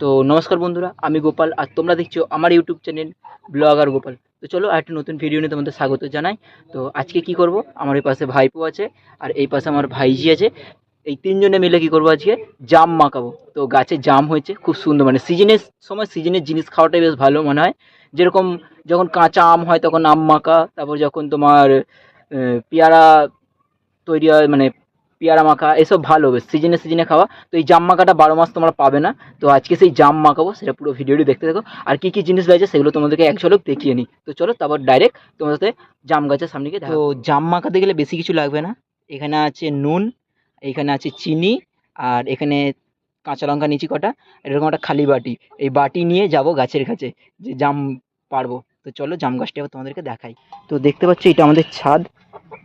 তো নমস্কার বন্ধুরা, আমি গোপাল আর তোমরা দেখছ আমার ইউটিউব চ্যানেল ব্লগার গোপাল। তো চলো একটা নতুন ভিডিও নিয়ে তোমাদের স্বাগত জানাই। তো আজকে কি করব? আমার এই পাশে ভাইপো আছে আর এই পাশে আমার ভাইজি আছে। এই তিনজনে মিলে কি করব আজকে? জাম মাখাবো। তো গাছে জাম হয়েছে, খুব সুন্দর মানে সিজনের সময় সিজনের জিনিস খাওয়াটাই বেশ ভালো মনে হয়। যেরকম যখন কাঁচা আম হয় তখন আম মাখা, তারপর যখন তোমার পেয়ারা তৈরি হয় মানে পেয়ারা মাখা এসব ভালো বেশ সিজনে সিজনে খাওয়া। তো এই জাম মাখাটা বারো মাস তোমরা পাবে না। তো আজকে সেই জাম মাখাবো সেটা পুরো ভিডিওটি দেখতে থাকো। আর কী কী জিনিস রয়েছে সেগুলো তোমাদেরকে এক ঝলক দেখিয়ে নিই। তো চলো তারপর ডাইরেক্ট তোমাদের সাথে জাম গাছের সামনে গিয়ে দেখা- তো জাম মাখাতে গেলে বেশি কিছু লাগবে না। এখানে আছে নুন এখানে আছে চিনি আর এখানে কাঁচা লঙ্কা নিচি কটা এরকম একটা খালি বাটি। এই বাটি নিয়ে যাব গাছের কাছে যে জাম পারব। তো চলো জাম গাছটা এবার তোমাদেরকে দেখাই। তো দেখতে পাচ্ছ এটা আমাদের ছাদ।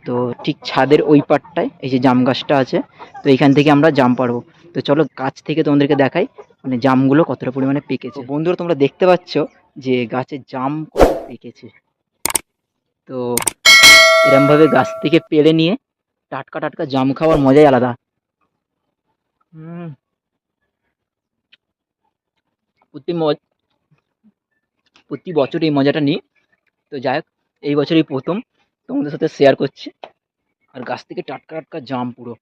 তো ঠিক ছাদের ওই পাটটায় এই যে জাম গাছটা আছে, তো এইখান থেকে আমরা জাম পারব তো চলো গাছ থেকে তোমাদেরকে দেখাই মানে জামগুলো কতটা পরিমাণে পেকেছে। বন্ধুরা, তোমরা দেখতে পাচ্ছ যে গাছের জাম কত পেকেছে। তো এরমভাবে গাছ থেকে পেলে নিয়ে টাটকা টাটকা জাম খাওয়ার মজাই আলাদা। হুম। ম- প্রতি বছর এই মজাটা নিই। তো যাই হোক, এই বছরই প্রথম, তোমাদের সাথে শেয়ার করছি। আর গাছ থেকে টাটকা টাটকা জাম পুরো।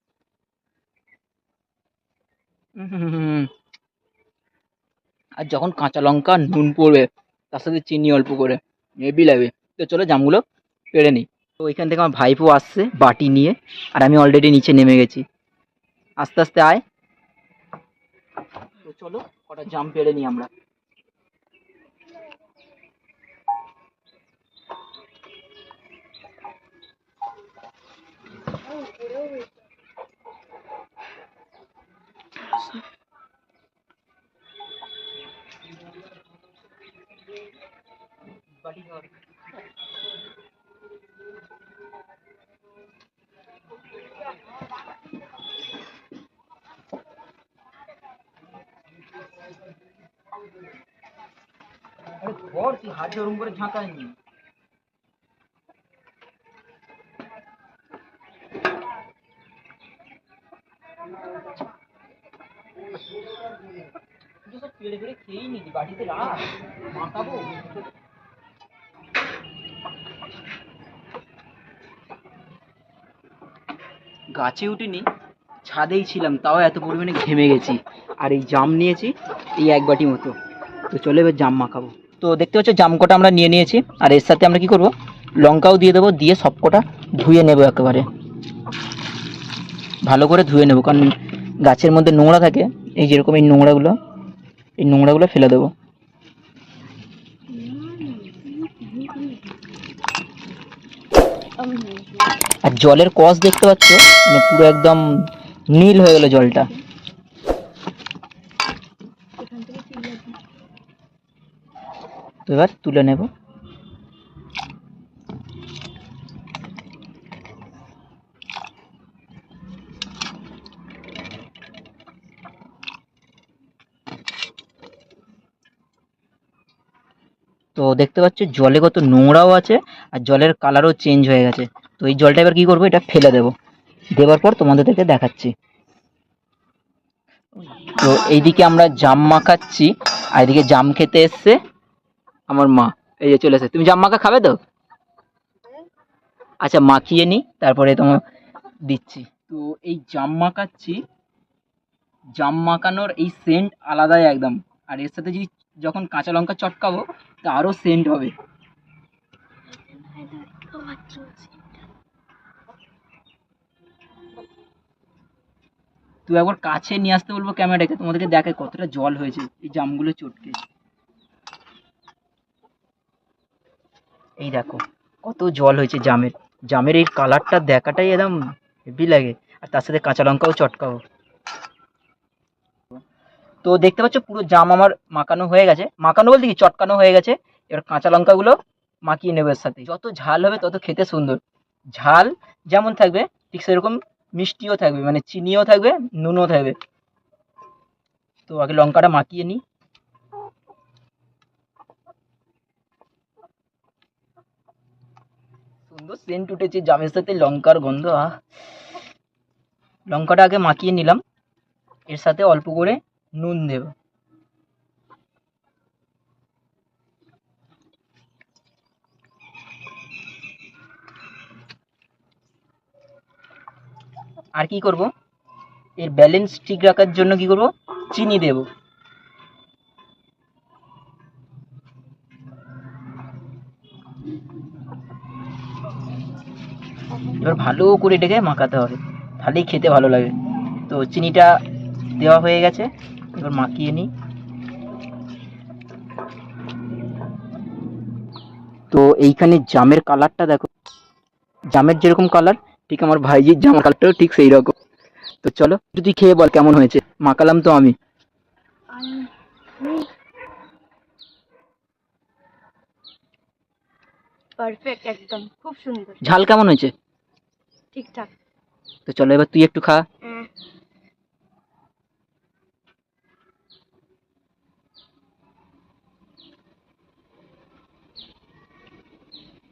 আর যখন কাঁচা লঙ্কা, নুন পড়বে, তার সাথে চিনি অল্প করে হেভি লাগবে। তো চলো জামগুলো পেড়ে নিই। তো ওইখান থেকে আমার ভাইপো আসছে বাটি নিয়ে, আর আমি অলরেডি নিচে নেমে গেছি। আস্তে আস্তে আয়। তো চলো, কটা জাম পেড়ে নিই আমরা। বাটি ধর আরে ধর তুই হাত ওরম করে ঝাঁকায়নি গাছে উঠিনি, ছাদেই ছিলাম, তাও এত পরিমাণে ঘেমে গেছি। আর এই জাম নিয়েছি, এই এক বাটি মতো। তো চলে এবার জাম মাখাবো। তো দেখতে পাচ্ছ, জাম কটা আমরা নিয়ে নিয়েছি, আর এর সাথে আমরা কি করব? লঙ্কাও দিয়ে দেবো, দিয়ে সব কটা ধুয়ে নেব একেবারে। ভালো করে ধুয়ে নেব, কারণ গাছের মধ্যে নোংরা থাকে, এই যেরকম এই নোংরাগুলো এই নোংরাগুলো ফেলে দেবো। আর জলের কস দেখতে পাচ্ছ? মানে পুরো একদম নীল হয়ে গেল জলটা। এবার তুলে নেব। তো দেখতে পাচ্ছ জলে কত নোংরাও আছে আর জলের কালারও চেঞ্জ হয়ে গেছে। তো এই জলটা এবার কি করব? এটা ফেলে দেবো। দেওয়ার পর তোমাদেরকে দেখাচ্ছি। তো এইদিকে আমরা জাম মাখাচ্ছি আর এদিকে জাম খেতে এসছে আমার মা। এই যে চলে এসে তুমি জাম মাখা খাবে তো? আচ্ছা মাখিয়ে নি তারপরে তোমার দিচ্ছি। তো এই জাম মাখাচ্ছি জাম মাখানোর এই সেন্ট আলাদাই একদম। আর এর সাথে যদি যখন কাঁচা লঙ্কা চটকাবো, তা আরও সেন্ট হবে। তুই একবার কাছে নিয়ে আসতে বলব ক্যামেরাটাকে, তোমাদেরকে দেখে কতটা জল হয়েছে এই জামগুলো চটকে। এই দেখো, কত জল হয়েছে জামের। জামের এই কালারটা দেখাটাই একদম হেভি লাগে, আর তার সাথে কাঁচা লঙ্কাও চটকাও তো দেখতে পাচ্ছ পুরো জাম আমার মাখানো হয়ে গেছে। মাখানো বলতে কি? চটকানো হয়ে গেছে। এবার কাঁচা লঙ্কাগুলো মাখিয়ে নেবে এর সাথে। যত ঝাল হবে তত খেতে সুন্দর। ঝাল যেমন থাকবে, ঠিক সেরকম মিষ্টিও থাকবে মানে চিনিও থাকবে, নুনও থাকবে। তো আগে লঙ্কাটা মাখিয়ে নিই। সুন্দর সেন্ট উঠেছে জামের সাথে, লঙ্কার গন্ধ, আহ। লঙ্কাটা আগে মাখিয়ে নিলাম। এর সাথে অল্প করে নুন দেব। আর কি করব? এর ব্যালেন্স ঠিক রাখার জন্য কি করব? চিনি দেব। এবার ভালো করে এটাকে মাখাতে হবে। তাহলেই খেতে ভালো লাগে। তো চিনিটা দেওয়া হয়ে গেছে। এবার মাখিয়ে নিই। তো এইখানে জামের কালারটা দেখো। জামের যেরকম কালার ঠিক আমার ভাইজির জামার কালারটাও ঠিক সেই রকম তো চলো যদি খেয়ে বল কেমন হয়েছে? মাখালাম তো আমি। পারফেক্ট একদম খুব সুন্দর। ঝাল কেমন হয়েছে? ঠিকঠাক। তো চলো এবার তুই একটু খা।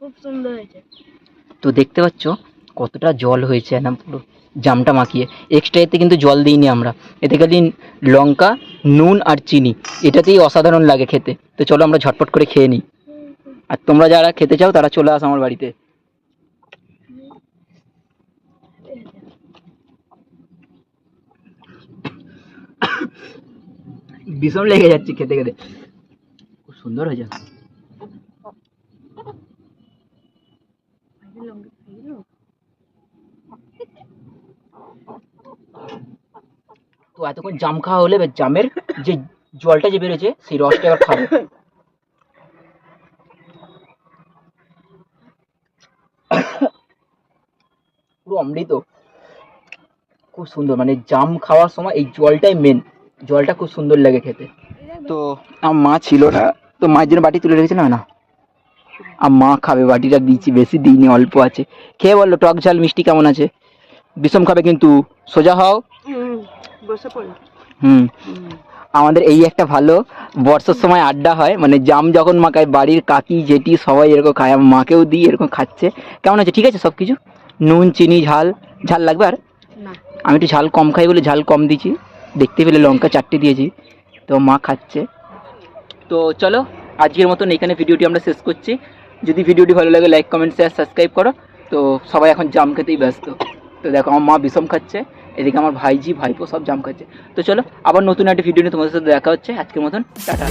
খুব সুন্দর হয়েছে। তো দেখতে পাচ্ছ, কতটা জল হয়েছে না, পুরো জামটা মাখিয়ে। এক্সট্রা এতে কিন্তু জল দিইনি আমরা। এতে খালি লঙ্কা, নুন আর চিনি। এটাতেই অসাধারণ লাগে খেতে। তো চলো আমরা ঝটপট করে খেয়ে নিই। আর তোমরা যারা খেতে চাও, তারা চলে আস আমার বাড়িতে। ভীষণ লেগে যাচ্ছে খেতে খেতে। খুব সুন্দর হয়েছে। তো এতক্ষণ জাম খাওয়া হলে এবার জামের যে জলটা যে বেরোছে সেই রসটা এবার খাব। পুরো অমৃত। খুব সুন্দর মানে জাম খাওয়ার সময় এই জলটাই মেন জলটা খুব সুন্দর লাগে খেতে। তো আমার মা ছিল না, তো মায়ের জন্য বাটি তুলে রেখেছিলাম না আর মা খাবে, বাটিটা দিয়েছি, বেশি দিইনি, অল্প আছে। খেয়ে বলল টক ঝাল, মিষ্টি কেমন আছে? বিষম খাবে কিন্তু সোজা হও। বসে পড়ো। হুম। আমাদের এই একটা ভালো বর্ষার সময় আড্ডা হয় মানে জাম যখন মাখায় বাড়ির কাকি জেঠি সবাই এরকম খায় মাকেও দিই এরকম খাচ্ছে। কেমন আছে? ঠিক আছে সব কিছু নুন চিনি ঝাল ঝাল লাগবে আর? আমি একটু ঝাল কম খাই বলে ঝাল কম দিয়েছি দেখতে পেলে লঙ্কা চারটে দিয়েছি তো মা খাচ্ছে। তো চলো আজকের মতন এখানে ভিডিওটি আমরা শেষ করছি। যদি ভিডিওটি ভালো লাগে লাইক কমেন্ট শেয়ার সাবস্ক্রাইব করো। তো সবাই এখন জাম খেতেই ব্যস্ত। তো দেখো, আমার মা বিষম খাচ্ছে, এদিকে আমার ভাইজি, ভাইপো সব জাম খাচ্ছে। তো চলো, আবার নতুন একটা ভিডিও নিয়ে তোমাদের সাথে দেখা হচ্ছে। আজকের মতন, টাটা।